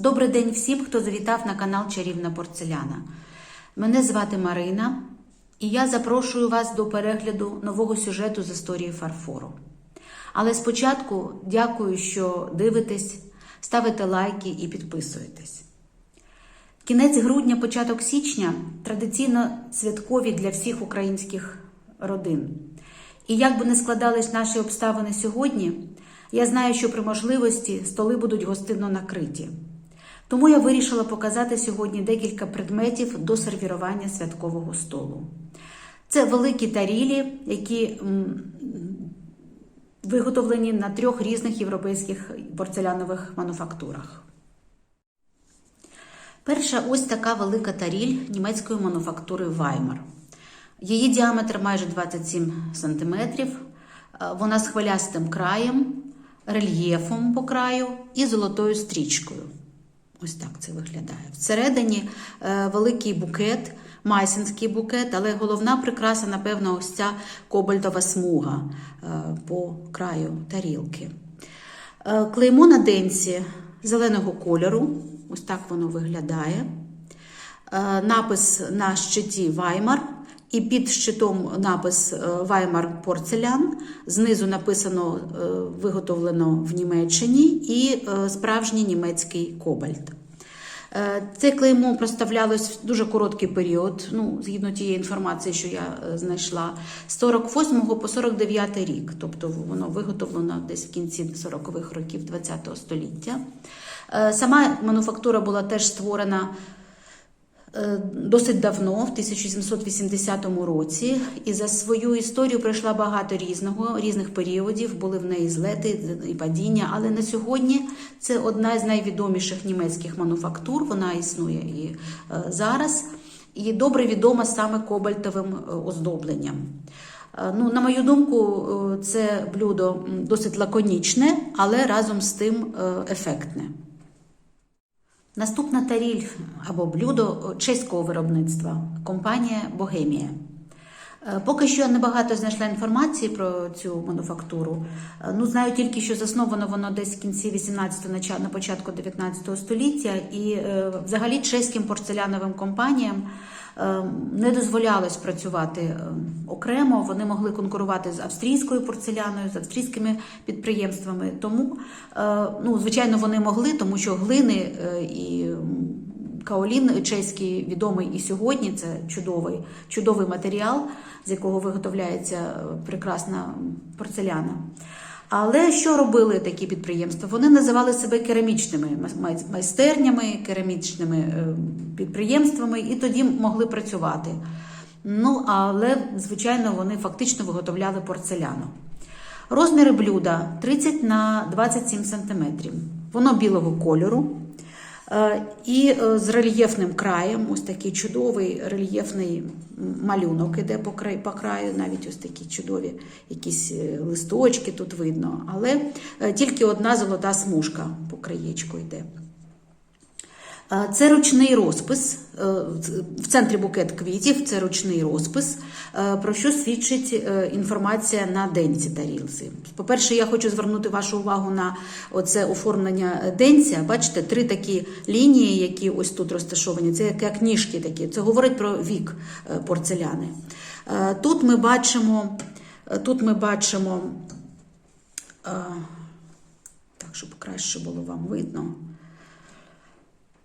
Добрий день всім, хто завітав на канал Чарівна Порцеляна. Мене звати Марина, і я запрошую вас до перегляду нового сюжету з історії фарфору. Але спочатку дякую, що дивитесь, ставите лайки і підписуєтесь. Кінець грудня, початок січня традиційно святкові для всіх українських родин. І як би не складались наші обставини сьогодні, я знаю, що при можливості столи будуть гостинно накриті. Тому я вирішила показати сьогодні декілька предметів до сервірування святкового столу. Це великі тарілі, які виготовлені на трьох різних європейських порцелянових мануфактурах. Перша ось така велика таріль німецької мануфактури Ваймар. Її діаметр майже 27 см. Вона з хвилястим краєм, рельєфом по краю і золотою стрічкою. Ось так це виглядає. Всередині е, великий букет, майсинський букет, але головна прикраса, напевно, ось ця кобальтова смуга е, по краю тарілки. Е, клеймо на денці зеленого кольору, ось так воно виглядає. Напис на щиті Ваймар. І під щитом напис е, Ваймар Порцелян. Знизу написано е, виготовлено в Німеччині і е, справжній німецький кобальт. Це клеймо проставлялось в дуже короткий період, ну, згідно тієї інформації, що я знайшла, з 48 по 49 рік. Тобто воно виготовлено десь в кінці 40-х років ХХ століття. Сама мануфактура була теж створена. Е, Досить давно, в 1780 році, і за свою історію пройшла багато різного, різних періодів. Були в неї злети і падіння. Але на сьогодні це одна з найвідоміших німецьких мануфактур. Вона існує і е, зараз, і добре відома саме кобальтовим е, оздобленням. Ну, на мою думку, це блюдо досить лаконічне, але разом з тим ефектне. Наступна таріль або блюдо чеського виробництва компанія Богемія. Е, Поки що небагато знайшла інформації про цю мануфактуру. Е, Ну, знаю тільки, що засновано воно десь в кінці 18-го, на початку 19 століття, і е, взагалі чеським порцеляновим компаніям не дозволялось працювати е, окремо. Вони могли конкурувати з австрійською порцеляною, з австрійськими підприємствами. Тому, е, ну, звичайно, вони могли, тому що глини е, і Каолін чеський відомий і сьогодні. Це чудовий, чудовий матеріал, з якого виготовляється е, прекрасна порцеляна. Але що робили такі підприємства? Вони називали себе керамічними майстернями, керамічними е, підприємствами, і тоді могли працювати. Ну, але, звичайно, вони фактично виготовляли порцеляну. Розміри блюда 30 на 27 см. Воно білого кольору. Е, І е, з рельєфним краєм, ось такий чудовий рельєфний малюнок іде по краю, по краю, навіть ось такі чудові якісь е, листочки тут видно, але тільки одна золота смужка по краєчку йде. Е, Це ручний розпис. е, В центрі букет квітів це ручний розпис, е, про що свідчить інформація на денці тарілці. По-перше, я хочу звернути вашу увагу на оце оформлення денця. Бачите, три такі лінії, які ось тут розташовані. Це як, ніжки такі. Це говорить про вік порцеляни. Тут ми бачимо, тут ми бачимо, так, щоб краще було вам видно.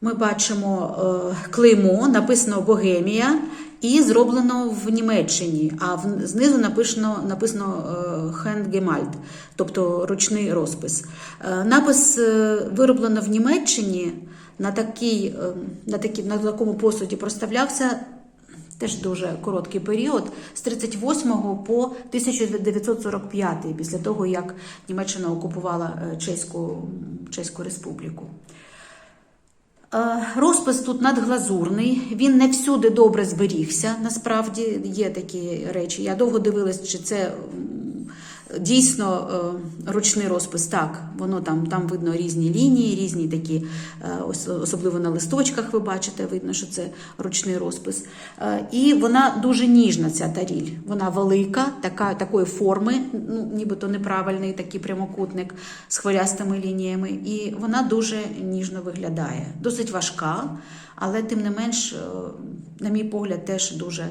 Ми бачимо е, клеймо, написано Богемія, і зроблено в Німеччині, а в, знизу написано, написано е, Handgemalt, тобто ручний розпис. Е, напис вироблено в Німеччині на, такій, на, такій, на такому посуді проставлявся теж дуже короткий період з 38 по 1945, після того, як Німеччина окупувала Чеську, Чеську Республіку. Е, Розпис тут надглазурний, він не всюди добре зберігся. Насправді є такі речі. Я довго дивилась, чи це Дійсно, е, ручний розпис, так, воно там, там видно різні лінії, різні такі, е, особливо на листочках ви бачите, видно, що це ручний розпис. Е, І вона дуже ніжна, ця таріль. Вона велика, така, такої форми, ну, нібито неправильний такий прямокутник з хвилястими лініями. І вона дуже ніжно виглядає. Досить важка, але тим не менш, на мій погляд, теж дуже е,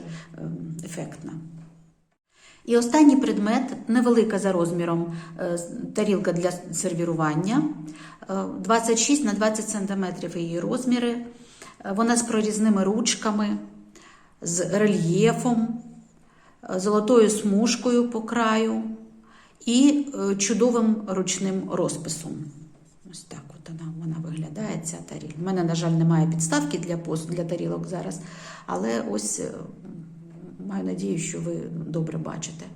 ефектна. І останній предмет невелика за розміром е, тарілка для сервірування, е, 26 на 20 см її розміри. Е, Вона з прорізними ручками, з рельєфом, е, золотою смужкою по краю і е, чудовим ручним розписом. Ось так от вона, вона виглядає, ця таріль. У мене, на жаль, немає підставки для посуду, для тарілок зараз, але ось е, маю надію, що ви добре бачите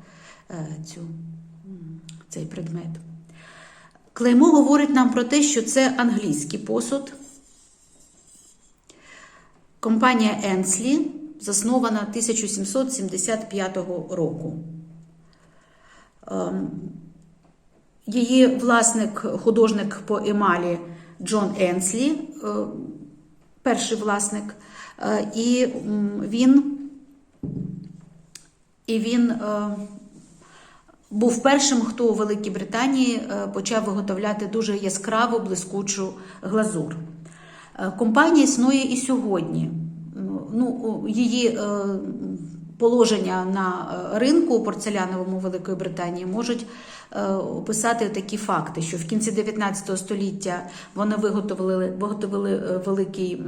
е, цю, цей предмет. Клеймо говорить нам про те, що це англійський посуд. Компанія Енслі заснована 1775 року. Ем, Її власник, художник по емалі Джон Енслі, перший власник, е, і він, і він е, був першим, хто у Великій Британії е, почав виготовляти дуже яскраву блискучу глазур. Е, Компанія існує і сьогодні. Ну, її е, положення на е, ринку порцеляновому Великої Британії можуть е, описати такі факти, що в кінці 19 століття вони виготовили, виготовили е, великий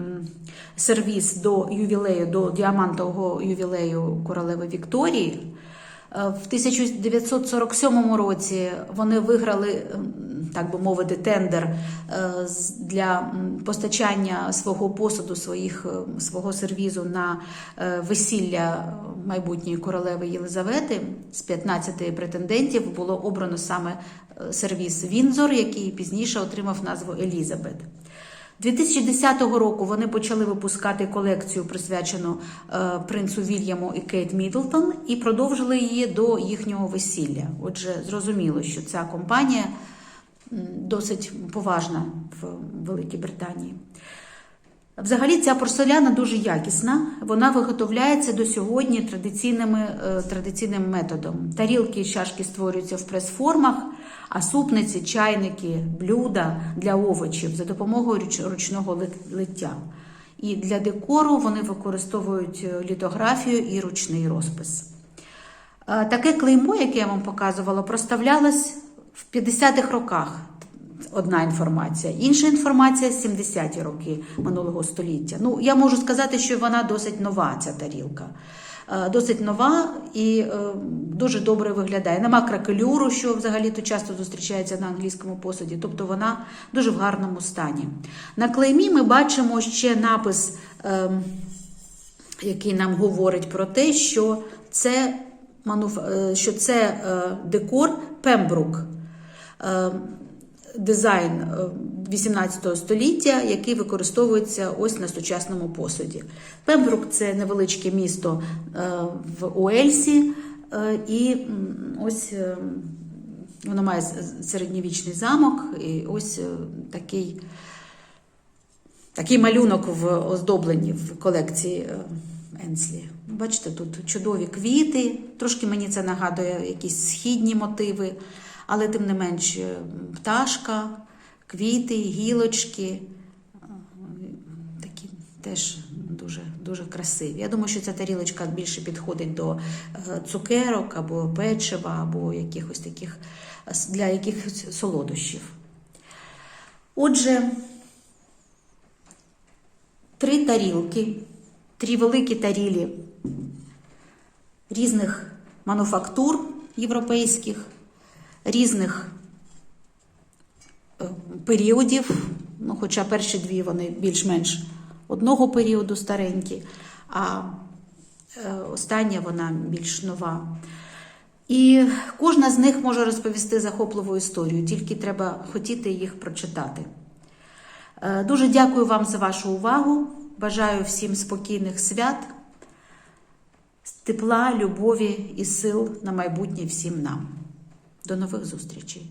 сервіс до ювілею, до діамантового ювілею королеви Вікторії. В 1947 році вони виграли, так би мовити, тендер е, для постачання свого посуду, своїх, е, свого сервізу на е, весілля майбутньої королеви Єлизавети. З 15 претендентів було обрано саме сервіс Вінзор, який пізніше отримав назву Елізабет. 2010 року вони почали випускати колекцію, присвячену принцу Вільяму і Кейт Мідлтон, і продовжили її до їхнього весілля. Отже, зрозуміло, що ця компанія досить поважна в Великій Британії. Взагалі, ця порцеляна дуже якісна. Вона виготовляється до сьогодні е, традиційним методом. Тарілки і чашки створюються в прес-формах, а супниці, чайники, блюда для овочів за допомогою ручного лиття. І для декору вони використовують е, літографію і ручний розпис. Е, Таке клеймо, яке я вам показувала, проставлялось в 50-х роках. Одна інформація, інша інформація 70-ті роки минулого століття. Ну, я можу сказати, що вона досить нова, ця тарілка. Е, Досить нова і е, дуже добре виглядає. Нема кракелюру, що взагалі-то часто зустрічається на англійському посуді, тобто вона дуже в гарному стані. На клеймі ми бачимо ще напис. ем, який нам говорить про те, що це, е, що це декор Пембрук, дизайн е, 18 століття, який використовується ось на сучасному посуді. Пембрук це невеличке місто е, в Уельсі, е, і ось. е, Воно має середньовічний замок, і ось е, такий Такий малюнок в оздобленні в колекції е, Енслі. Бачите, тут чудові квіти. Трошки мені це нагадує якісь східні мотиви, але тим не менш е, пташка, квіти, гілочки. е, Такі теж дуже, дуже красиві. Я думаю, що ця тарілочка більше підходить до е, цукерок або печива, або якихось таких для якихось солодощів. Отже, три тарілки, три великі тарілі різних мануфактур європейських, різних е, періодів. Ну, хоча перші дві вони більш-менш одного періоду старенькі, а е, остання вона більш нова. І кожна з них може розповісти захопливу історію, тільки треба хотіти їх прочитати. Е, Дуже дякую вам за вашу увагу. Бажаю всім спокійних свят, тепла, любові і сил на майбутнє всім нам. До нових зустрічей!